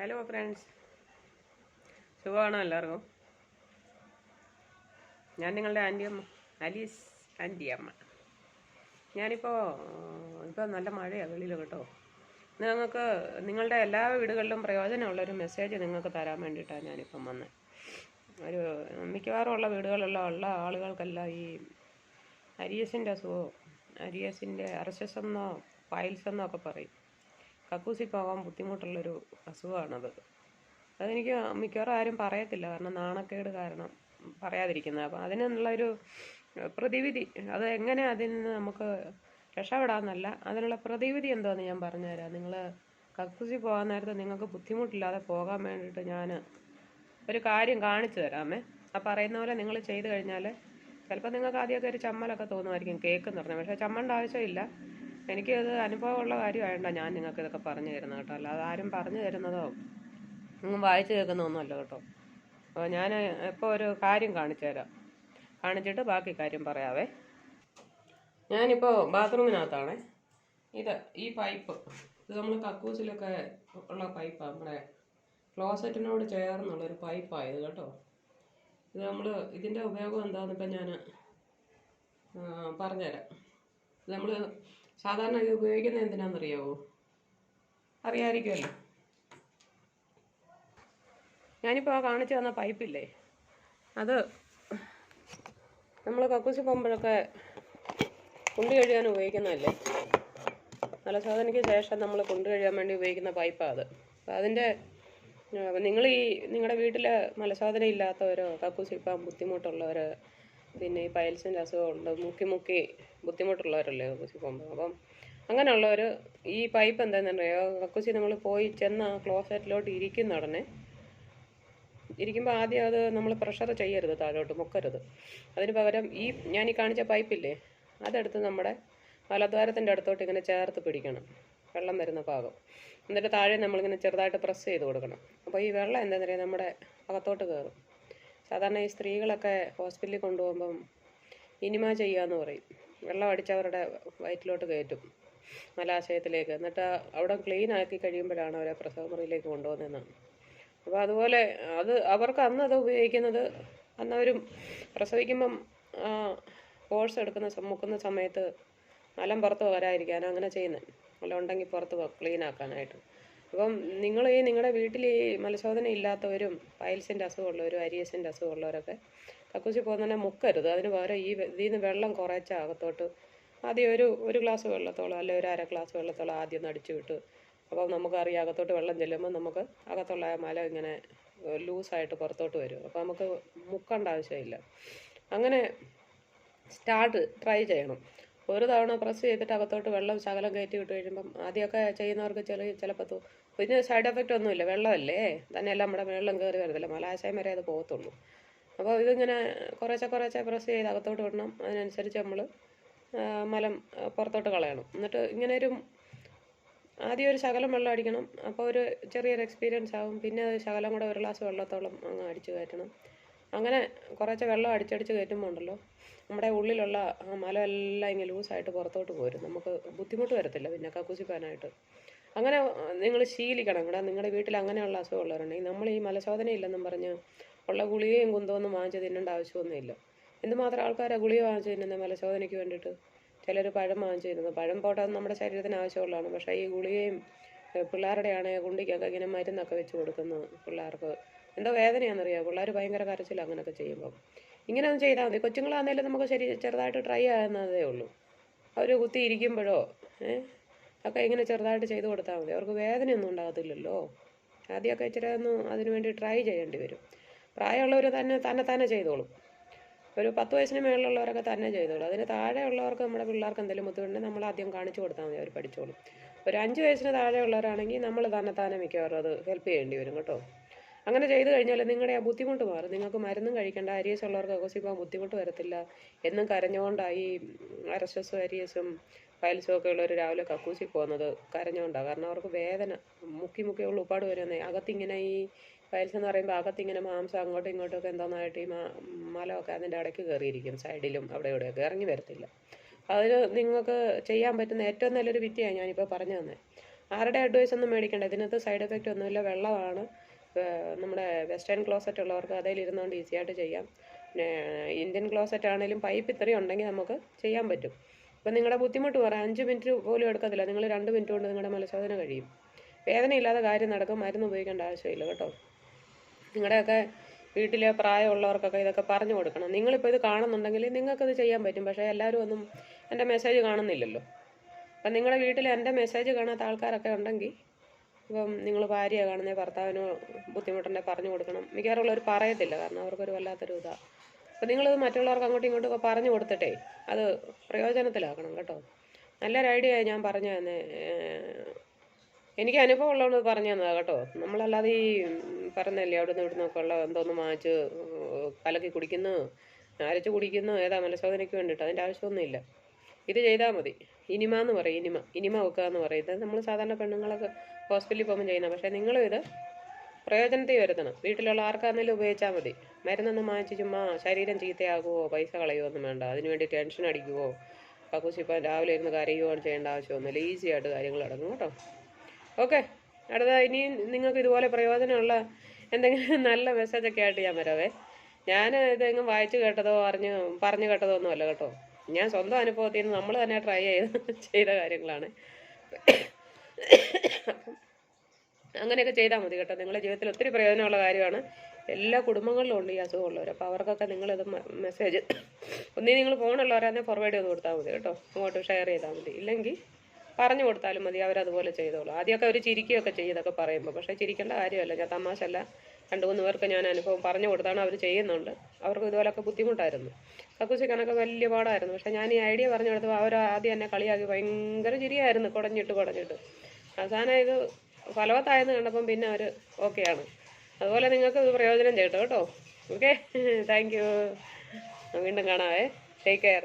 Hello friends സുഖമാണോ എല്ലാവർക്കും? ഞാൻ നിങ്ങളുടെ ആന്റി അമ്മ അലീസ് ആന്റി അമ്മ. ഞാനിപ്പോൾ ഇപ്പോൾ നല്ല മഴയാണ് വെളിയിൽ കേട്ടോ. നിങ്ങൾക്ക് നിങ്ങളുടെ എല്ലാ വീടുകളിലും പ്രയോജനമുള്ളൊരു മെസ്സേജ് നിങ്ങൾക്ക് തരാൻ വേണ്ടിയിട്ടാണ് ഞാനിപ്പം വന്നത് ഒരു മിക്കവാറും ഉള്ള വീടുകളിലുള്ള ഉള്ള ആളുകൾക്കെല്ലാം ഈ അരിയസിന്റെ അസുഖമോ അരിയസിന്റെ അർശസ് എന്നോ പൈൽസ് എന്നോ ഒക്കെ പറയും. കക്കൂസി പോകാൻ ബുദ്ധിമുട്ടുള്ളൊരു അസുഖമാണത്. അതെനിക്ക് മിക്കവാറും ആരും പറയത്തില്ല. കാരണം നാണക്കേട് കാരണം പറയാതിരിക്കുന്നത്. അപ്പം അതിനുള്ളൊരു പ്രതിവിധി അത് എങ്ങനെ അതിൽ നിന്ന് നമുക്ക് രക്ഷപ്പെടാമെന്നല്ല അതിനുള്ള പ്രതിവിധി എന്താണെന്ന് ഞാൻ പറഞ്ഞുതരാം. നിങ്ങൾ കക്കൂസി പോകാൻ നേരത്തെ നിങ്ങൾക്ക് ബുദ്ധിമുട്ടില്ലാതെ പോകാൻ വേണ്ടിയിട്ട് ഞാൻ ഒരു കാര്യം കാണിച്ചു തരാമേ. ആ പറയുന്ന പോലെ നിങ്ങൾ ചെയ്തു കഴിഞ്ഞാൽ ചിലപ്പോൾ നിങ്ങൾക്ക് ആദ്യമൊക്കെ ഒരു ചമ്മലൊക്കെ തോന്നുമായിരിക്കും എന്ന് പറഞ്ഞാൽ. പക്ഷേ ചമ്മണ്ട ആവശ്യമില്ല. എനിക്കത് അനുഭവമുള്ള കാര്യമായതുകൊണ്ടാണ് ഞാൻ നിങ്ങൾക്ക് ഇതൊക്കെ പറഞ്ഞു തരുന്നത് കേട്ടോ. അല്ലാതെ ആരും പറഞ്ഞു തരുന്നതോ ഒന്നും വായിച്ചു കേൾക്കുന്നതൊന്നുമല്ല കേട്ടോ. അപ്പോൾ ഞാൻ ഇപ്പോൾ ഒരു കാര്യം കാണിച്ചു തരാം. കാണിച്ചിട്ട് ബാക്കി കാര്യം പറയാവേ. ഞാനിപ്പോൾ ബാത്റൂമിനകത്താണ്. ഇത് ഈ പൈപ്പ് ഇത് നമ്മൾ കക്കൂസിലൊക്കെ ഉള്ള പൈപ്പാണ് നമ്മുടെ ക്ലോസറ്റിനോട് ചേർന്നുള്ളൊരു പൈപ്പാണ് ഇത് കേട്ടോ. ഇത് നമ്മൾ ഇതിന്റെ ഉപയോഗം എന്താണെന്ന് ഇപ്പം ഞാൻ പറഞ്ഞുതരാം. നമ്മൾ സാധാരണ ഇത് ഉപയോഗിക്കുന്നത് എന്തിനാണെന്നറിയാവോ അറിയാമായിരിക്കുമല്ലോ ഞാനിപ്പോൾ ആ കാണിച്ചു തന്ന പൈപ്പില്ലേ അത് നമ്മൾ കക്കൂസ് പോകുമ്പോഴൊക്കെ കുണ്ടി കഴുകാൻ ഉപയോഗിക്കുന്നതല്ലേ? മലശോധനയ്ക്ക് ശേഷം നമ്മൾ കുണ്ടി കഴുകാൻ വേണ്ടി ഉപയോഗിക്കുന്ന പൈപ്പാണ് അത്. അപ്പോൾ അതിന്റെ നിങ്ങൾ ഈ നിങ്ങളുടെ വീട്ടിൽ മലസാധന ഇല്ലാത്തവരോ കക്കൂസി പോകാൻ ബുദ്ധിമുട്ടുള്ളവരോ പിന്നെ ഈ പൈൽസിന്റെ അസുഖമുണ്ട് മുക്കി മുക്കി ബുദ്ധിമുട്ടുള്ളവരല്ലേ കക്കൂസി പോകുമ്പോൾ അപ്പം അങ്ങനെയുള്ളവർ ഈ പൈപ്പ് എന്താണെന്നറിയോ കക്കൂസി നമ്മൾ പോയി ചെന്ന് ആ ക്ലോസറ്റിലോട്ട് ഇരിക്കുന്ന ഉടനെ ഇരിക്കുമ്പോൾ ആദ്യം അത് നമ്മൾ പ്രഷർ ചെയ്യരുത് താഴോട്ട് മുക്കരുത്. അതിന് പകരം ഈ ഞാൻ ഈ കാണിച്ച പൈപ്പില്ലേ അതെടുത്ത് നമ്മുടെ മലദ്വാരത്തിന്റെ അടുത്തോട്ട് ഇങ്ങനെ ചേർത്ത് പിടിക്കണം വെള്ളം വരുന്ന ഭാഗം. എന്നിട്ട് താഴെ നമ്മളിങ്ങനെ ചെറുതായിട്ട് പ്രസ് ചെയ്ത് കൊടുക്കണം. അപ്പോൾ ഈ വെള്ളം എന്താണെന്ന് പറയുക നമ്മുടെ അകത്തോട്ട് കയറും സാധാരണ ഈ സ്ത്രീകളൊക്കെ ഹോസ്പിറ്റലിൽ കൊണ്ടുപോകുമ്പം ഇനിമ ചെയ്യാന്ന് പറയും. വെള്ളം അടിച്ചവരുടെ വയറ്റിലോട്ട് കയറ്റും മലാശയത്തിലേക്ക്. എന്നിട്ട് അവിടെ ക്ലീൻ ആക്കി കഴിയുമ്പോഴാണ് അവരെ പ്രസവ മുറിയിലേക്ക് കൊണ്ടുപോകുന്നതെന്നാണ്. അപ്പോൾ അതുപോലെ അത് അവർക്ക് അന്ന് അത് ഉപയോഗിക്കുന്നത് അന്നവരും പ്രസവിക്കുമ്പം കോഴ്സ് എടുക്കുന്ന മുക്കുന്ന സമയത്ത് മലം പുറത്ത് വരാതിരിക്കാൻ അങ്ങനെ ചെയ്യുന്നത്. മലം ഉണ്ടെങ്കിൽ പുറത്ത് ക്ലീൻ ആക്കാനായിട്ട്. അപ്പം നിങ്ങൾ ഈ നിങ്ങളുടെ വീട്ടിൽ ഈ മലശോധന ഇല്ലാത്തവരും പൈൽസിന്റെ അസുഖമുള്ളവരും അരിയസിന്റെ അസുഖമുള്ളവരൊക്കെ കക്കൂസി പോകുന്നതിനെ മുക്കരുത്. അതിന് പകരം ഈ ഇതിൽ നിന്ന് വെള്ളം കുറച്ച് അകത്തോട്ട് ആദ്യം ഒരു ഒരു ഗ്ലാസ് വെള്ളത്തോളം അല്ലെ ഒരു അര ഗ്ലാസ് വെള്ളത്തോളം ആദ്യം ഒന്ന് അടിച്ചു വിട്ട്. അപ്പം നമുക്കറിയാം അകത്തോട്ട് വെള്ളം ചെല്ലുമ്പോൾ നമുക്ക് അകത്തുള്ള മല ഇങ്ങനെ ലൂസായിട്ട് പുറത്തോട്ട് വരും. അപ്പോൾ നമുക്ക് മുക്കേണ്ട ആവശ്യമില്ല. അങ്ങനെ സ്റ്റാർട്ട് ട്രൈ ചെയ്യണം. ഒരു തവണ പ്രസ് ചെയ്തിട്ട് അകത്തോട്ട് വെള്ളം ശകലം കയറ്റി വിട്ട് കഴിയുമ്പം ആദ്യമൊക്കെ ചെയ്യുന്നവർക്ക് ചെറിയ ചിലപ്പോൾ പിന്നെ സൈഡ് എഫക്റ്റ് ഒന്നുമില്ല. വെള്ളമല്ലേ? തന്നെയല്ല നമ്മുടെ വെള്ളം കയറി വരത്തില്ല. മലാശയം വരെ അത് പോകത്തുള്ളൂ. അപ്പോൾ ഇതിങ്ങനെ കുറേശ്ശെ കുറേശ്ശെ പ്രസ് ചെയ്ത് അകത്തോട്ട് വിടണം. അതിനനുസരിച്ച് നമ്മൾ മലം പുറത്തോട്ട് കളയണം. എന്നിട്ട് ഇങ്ങനെ ഒരു ആദ്യം ഒരു ശകലം വെള്ളം അടിക്കണം. അപ്പോൾ ഒരു ചെറിയൊരു എക്സ്പീരിയൻസ് ആകും പിന്നെ ശകലം കൂടെ ഒരു ഗ്ലാസ് വെള്ളത്തോളം അങ്ങ് അടിച്ച് കയറ്റണം. അങ്ങനെ കുറച്ച് വെള്ളം അടിച്ചടിച്ച് കയറ്റുമ്പോൾ ഉണ്ടല്ലോ നമ്മുടെ ഉള്ളിലുള്ള ആ മലം എല്ലാം ഇങ്ങനെ ലൂസായിട്ട് പുറത്തോട്ട് പോരും. നമുക്ക് ബുദ്ധിമുട്ട് വരത്തില്ല പിന്നെ കക്കൂസി പോകാനായിട്ട് അങ്ങനെ നിങ്ങൾ ശീലിക്കണം ഇവിടെ നിങ്ങളുടെ വീട്ടിൽ അങ്ങനെയുള്ള അസുഖമുള്ളവരുണ്ടെങ്കിൽ നമ്മൾ ഈ മലശോധന ഇല്ലെന്നും പറഞ്ഞ് ഉള്ള ഗുളികയും കുന്തമൊന്നും വാങ്ങിച്ച് തിന്നേണ്ട ആവശ്യമൊന്നുമില്ല. എന്തുമാത്രം ആൾക്കാരാണ് ഗുളിക വാങ്ങിച്ച് തിന്നുന്നത് മലശോധനയ്ക്ക് വേണ്ടിയിട്ട്? ചിലർ പഴം വാങ്ങിച്ച് തിന്നുന്നു. പഴം പോട്ടെ നമ്മുടെ ശരീരത്തിന് ആവശ്യമുള്ളതാണ്. പക്ഷേ ഈ ഗുളികയും പിള്ളേരുടെ ആണെങ്കിൽ കുണ്ടിക്കൊക്കെ ഇങ്ങനെ മരുന്നൊക്കെ വെച്ച് കൊടുക്കുന്നു പിള്ളേർക്ക് എന്തോ വേദനയാണെന്നറിയാം പിള്ളേർ ഭയങ്കര കരച്ചില്ല അങ്ങനെയൊക്കെ ചെയ്യുമ്പോൾ ഇങ്ങനെ ഒന്ന് ചെയ്താൽ മതി. കൊച്ചുങ്ങളാണെങ്കിലും നമുക്ക് ശരി ചെറുതായിട്ട് ട്രൈ ആകുന്നതേ ഉള്ളൂ. അവർ കുത്തി ഇരിക്കുമ്പോഴോ ഏഹ്? ഒക്കെ ഇങ്ങനെ ചെറുതായിട്ട് ചെയ്ത് കൊടുത്താൽ മതി. അവർക്ക് വേദനയൊന്നും ഉണ്ടാകത്തില്ലല്ലോ. ആദ്യമൊക്കെ ഇച്ചിരി ഒന്ന് അതിനു വേണ്ടി ട്രൈ ചെയ്യേണ്ടി വരും. പ്രായമുള്ളവർ തന്നെ തന്നെ തന്നെ ചെയ്തോളും. ഒരു പത്ത് വയസ്സിന് മേളിലുള്ളവരൊക്കെ തന്നെ ചെയ്തോളും. അതിന് താഴെയുള്ളവർക്ക് നമ്മുടെ പിള്ളേർക്ക് എന്തെങ്കിലും ബുദ്ധിമുട്ടുണ്ടെങ്കിൽ നമ്മൾ ആദ്യം കാണിച്ചു കൊടുത്താൽ മതി അവർ പഠിച്ചോളും. ഒരു അഞ്ച് വയസ്സിന് താഴെയുള്ളവരാണെങ്കിൽ നമ്മൾ തന്നെ തന്നെ മിക്കവാറും അത് ഹെൽപ്പ് ചെയ്യേണ്ടി വരും കേട്ടോ. അങ്ങനെ ചെയ്തു കഴിഞ്ഞാൽ നിങ്ങളുടെ ആ ബുദ്ധിമുട്ട് മാറും. നിങ്ങൾക്ക് മരുന്നും കഴിക്കേണ്ട അരിയസ് ഉള്ളവർക്ക് ഒക്കസിപ്പോൾ ബുദ്ധിമുട്ട് വരത്തില്ല. എന്നും കരഞ്ഞുകൊണ്ടായി ആർ എസ് എസും അരിയസും പയൽസും ഒക്കെ ഉള്ളവർ രാവിലെ കക്കൂസി പോകുന്നത് കരഞ്ഞുകൊണ്ടാണ് കാരണം അവർക്ക് വേദന മുക്കി മുക്കി ഉള്ള ഉപ്പാട് വരുന്നത് അകത്തിങ്ങനെ ഈ പയൽസ് എന്ന് പറയുമ്പോൾ അകത്തിങ്ങനെ മാംസം അങ്ങോട്ടും ഇങ്ങോട്ടും ഒക്കെ എന്തോന്നായിട്ട് ഈ മലമൊക്കെ അതിന്റെ ഇടയ്ക്ക് കയറിയിരിക്കും സൈഡിലും അവിടെ ഇവിടെയൊക്കെ ഇറങ്ങി വരത്തില്ല. അതിൽ നിങ്ങൾക്ക് ചെയ്യാൻ പറ്റുന്ന ഏറ്റവും നല്ലൊരു വിദ്യയാണ് ഞാനിപ്പോൾ പറഞ്ഞു തന്നെ. ആരുടെ അഡ്വൈസ് ഒന്നും മേടിക്കേണ്ട. ഇതിനകത്ത് സൈഡ് എഫക്റ്റ് ഒന്നുമില്ല. വെള്ളമാണ്. നമ്മുടെ വെസ്റ്റേൺ ക്ലോസറ്റ് ഉള്ളവർക്ക് അതിൽ ഇരുന്നുകൊണ്ട് ഈസി ആയിട്ട് ചെയ്യാം. പിന്നെ ഇന്ത്യൻ ക്ലോസറ്റ് ആണെങ്കിലും പൈപ്പ് ഇത്രയും ഉണ്ടെങ്കിൽ നമുക്ക് ചെയ്യാൻ പറ്റും. ഇപ്പം നിങ്ങളുടെ ബുദ്ധിമുട്ട് പറയാം അഞ്ച് മിനിറ്റ് പോലും എടുക്കത്തില്ല. നിങ്ങൾ രണ്ട് മിനിറ്റ് കൊണ്ട് നിങ്ങളുടെ മലശോധന കഴിയും. വേദനയില്ലാതെ കാര്യം നടക്കും മരുന്ന് ഉപയോഗിക്കേണ്ട ആവശ്യമില്ല കേട്ടോ. നിങ്ങളുടെയൊക്കെ വീട്ടിലെ പ്രായമുള്ളവർക്കൊക്കെ ഇതൊക്കെ പറഞ്ഞു കൊടുക്കണം. നിങ്ങളിപ്പോൾ ഇത് കാണുന്നുണ്ടെങ്കിൽ നിങ്ങൾക്കത് ചെയ്യാൻ പറ്റും. പക്ഷേ എല്ലാവരും ഒന്നും എന്റെ മെസ്സേജ് കാണുന്നില്ലല്ലോ. അപ്പം നിങ്ങളുടെ വീട്ടിൽ എന്റെ മെസ്സേജ് കാണാത്ത ആൾക്കാരൊക്കെ ഉണ്ടെങ്കിൽ ഇപ്പം നിങ്ങൾ ഭാര്യയെ കാണുന്ന ഭർത്താവിനോ ബുദ്ധിമുട്ടുണ്ടെങ്കിൽ പറഞ്ഞു കൊടുക്കണം. മിക്കവാറും ഉള്ളവർ പറയത്തില്ല. കാരണം അവർക്കൊരു വല്ലാത്തൊരു ഇതാണ് അപ്പം നിങ്ങളിത് മറ്റുള്ളവർക്ക് അങ്ങോട്ടും ഇങ്ങോട്ടും പറഞ്ഞു കൊടുത്തിട്ടേ. അത് പ്രയോജനത്തിലാക്കണം കേട്ടോ. നല്ലൊരു ഐഡിയ ഞാൻ പറഞ്ഞു തന്നെ എനിക്ക് അനുഭവം ഉള്ളതുകൊണ്ട് പറഞ്ഞു തന്നതാണ് കേട്ടോ. നമ്മളല്ലാതെ ഈ പറഞ്ഞല്ലേ അവിടെ നിന്ന് ഒക്കെ ഉള്ള എന്തോന്ന് വാങ്ങിച്ച് കലക്കി കുടിക്കുന്നു അരച്ച് കുടിക്കുന്നു ഏതാ മലശോധനയ്ക്ക് വേണ്ടിയിട്ട് അതിന്റെ ആവശ്യമൊന്നുമില്ല. ഇത് ചെയ്താൽ മതി. ഇനിമ എന്ന് പറയും ഇനിമ ഇനിമ വെക്കുക എന്ന് പറയുന്നത് നമ്മൾ സാധാരണ പെണ്ണുങ്ങളൊക്കെ ഹോസ്പിറ്റലിൽ പോകുമ്പോൾ ചെയ്യുന്ന പക്ഷേ നിങ്ങളും ഇത് പ്രയോജനത്തിൽ വരുത്തണം. വീട്ടിലുള്ള ആർക്കാണെങ്കിലും ഉപയോഗിച്ചാൽ മതി. മരുന്നൊന്നും വാങ്ങിച്ച് ചുമ്മാ ശരീരം ചീത്തയാകുമോ പൈസ കളയുമോ വേണ്ട. അതിനുവേണ്ടി ടെൻഷൻ അടിക്കുവോ? കക്കൂസ് ഇപ്പം രാവിലെ ഇരുന്ന് കരയുകയോ ചെയ്യേണ്ട ആവശ്യമൊന്നുമില്ല ഈസി ആയിട്ട് കാര്യങ്ങൾ നടക്കും കേട്ടോ. ഓക്കെ അടുത്ത ഇനി നിങ്ങൾക്ക് ഇതുപോലെ പ്രയോജനമുള്ള എന്തെങ്കിലും നല്ല മെസ്സേജൊക്കെ ആയിട്ട് ഞാൻ വരാവേ. ഞാൻ ഇതെങ്ങും വായിച്ചു കേട്ടതോ അറിഞ്ഞ് പറഞ്ഞു കേട്ടതോ ഒന്നുമല്ല കേട്ടോ. ഞാൻ സ്വന്തം അനുഭവത്തിൽ നിന്ന് നമ്മൾ തന്നെ ട്രൈ ചെയ്ത് ചെയ്ത കാര്യങ്ങളാണ്. അപ്പം അങ്ങനെയൊക്കെ ചെയ്താൽ മതി കേട്ടോ. നിങ്ങളുടെ ജീവിതത്തിൽ ഒത്തിരി പ്രയോജനമുള്ള കാര്യമാണ്. എല്ലാ കുടുംബങ്ങളിലും ഉണ്ട് ഈ അസുഖമുള്ളവർ. അപ്പോൾ അവർക്കൊക്കെ നിങ്ങളിത് മെസ്സേജ് ഒന്നീ നിങ്ങൾ ഫോണുള്ളവരാണെങ്കിൽ ഫോർവേഡ് ചെയ്ത് കൊടുത്താൽ മതി കേട്ടോ. അങ്ങോട്ട് ഷെയർ ചെയ്താൽ മതി. ഇല്ലെങ്കിൽ പറഞ്ഞു കൊടുത്താലും മതി അവരതുപോലെ ചെയ്തോളൂ. ആദ്യമൊക്കെ അവർ ചിരിക്കുകയൊക്കെ ചെയ്യും ഇതൊക്കെ പറയുമ്പോൾ. പക്ഷേ ചിരിക്കേണ്ട കാര്യമല്ല. ഞാൻ തമാശല്ല രണ്ട് മൂന്ന് പേർക്ക് ഞാൻ അനുഭവം പറഞ്ഞു കൊടുത്താണ് അവർ ചെയ്യുന്നുണ്ട്. അവർക്ക് ഇതുപോലൊക്കെ ബുദ്ധിമുട്ടായിരുന്നു. കക്കൂസി കണക്ക് വലിയ പാടായിരുന്നു. പക്ഷേ ഞാൻ ഈ ഐഡിയ പറഞ്ഞു കൊടുത്തപ്പോൾ അവർ ആദ്യം എന്നെ കളിയാക്കി. ഭയങ്കര ചിരിയായിരുന്നു. കുടഞ്ഞിട്ട് കുടഞ്ഞിട്ട്. അവസാനം ഇത് ഫലവത്തായെന്ന് കണ്ടപ്പം പിന്നെ അവർ ഓക്കെയാണ് അതുപോലെ നിങ്ങൾക്ക് ഇത് പ്രയോജനം ചെയ്യട്ടോ കേട്ടോ. ഓക്കെ താങ്ക് യു വീണ്ടും കാണാവേ. Take care